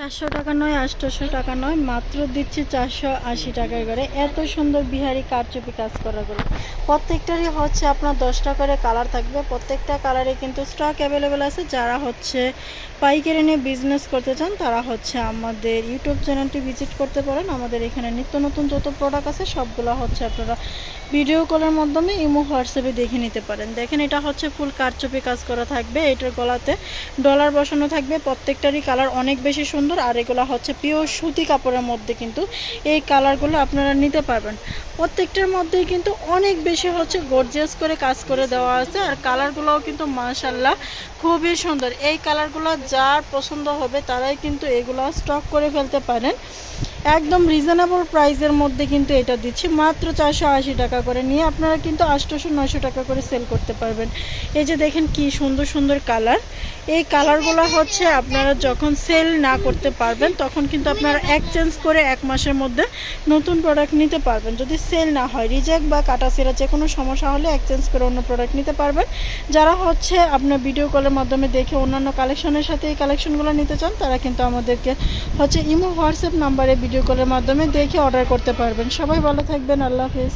চারশো টাকা নয় আটশোশো টাকা নয়, মাত্র দিচ্ছি চারশো আশি টাকায় করে। এত সুন্দর বিহারি কারচুপি কাজ করা করে প্রত্যেকটারই হচ্ছে আপনার দশটা করে কালার থাকবে। প্রত্যেকটা কালারে কিন্তু স্টক অ্যাভেলেবেল আছে। যারা হচ্ছে পাইকারি নিয়ে বিজনেস করতে চান, তারা হচ্ছে আমাদের ইউটিউব চ্যানেলটি ভিজিট করতে পারেন। আমাদের এখানে নিত্য নতুন যত প্রোডাক্ট আছে, সবগুলো হচ্ছে আপনারা ভিডিও কলের মাধ্যমে ইমো, হোয়াটসঅ্যাপে দেখে নিতে পারেন। দেখেন, এটা হচ্ছে ফুল কারচুপি কাজ করা থাকবে। এটার গলাতে ডলার বসানো থাকবে। প্রত্যেকটারই কালার অনেক বেশি সুন্দর। আর এগুলো হচ্ছে পিওর সুতি কাপড়ের মধ্যে কিন্তু এই কালারগুলো আপনারা নিতে পারবেন। প্রত্যেকটার মধ্যেই কিন্তু অনেক বেশি হচ্ছে গর্জিয়াস করে কাজ করে দেওয়া আছে, আর কালারগুলোও কিন্তু মাশাল্লাহ খুবই সুন্দর। এই কালারগুলো যার পছন্দ হবে তারাই কিন্তু এগুলো স্টক করে ফেলতে পারেন। একদম রিজনেবল প্রাইসের মধ্যে কিন্তু এটা দিচ্ছি। মাত্র চারশো আশি টাকা করে নিয়ে আপনারা কিন্তু আটশোশো নয়শো টাকা করে সেল করতে পারবেন। এই যে দেখেন কি সুন্দর সুন্দর কালার এই কালারগুলো হচ্ছে আপনারা যখন সেল না করতে পারবেন, তখন কিন্তু আপনারা এক্সচেঞ্জ করে এক মাসের মধ্যে নতুন প্রোডাক্ট নিতে পারবেন। যদি সেল না হয়, রিজেক্ট বা কাটাছেরা যে কোনো সমস্যা হলে এক্সচেঞ্জ করে অন্য প্রোডাক্ট নিতে পারবেন। যারা হচ্ছে আপনার ভিডিও কলের মাধ্যমে দেখে অন্যান্য কালেকশনের সাথে এই কালেকশনগুলো নিতে চান, তারা কিন্তু আমাদেরকে হচ্ছে ইমো হোয়াটসঅ্যাপ নাম্বারে ভিডিও কলের মাধ্যমে দেখে অর্ডার করতে পারবেন। সবাই ভালো থাকবেন, আল্লাহ হাফিজ।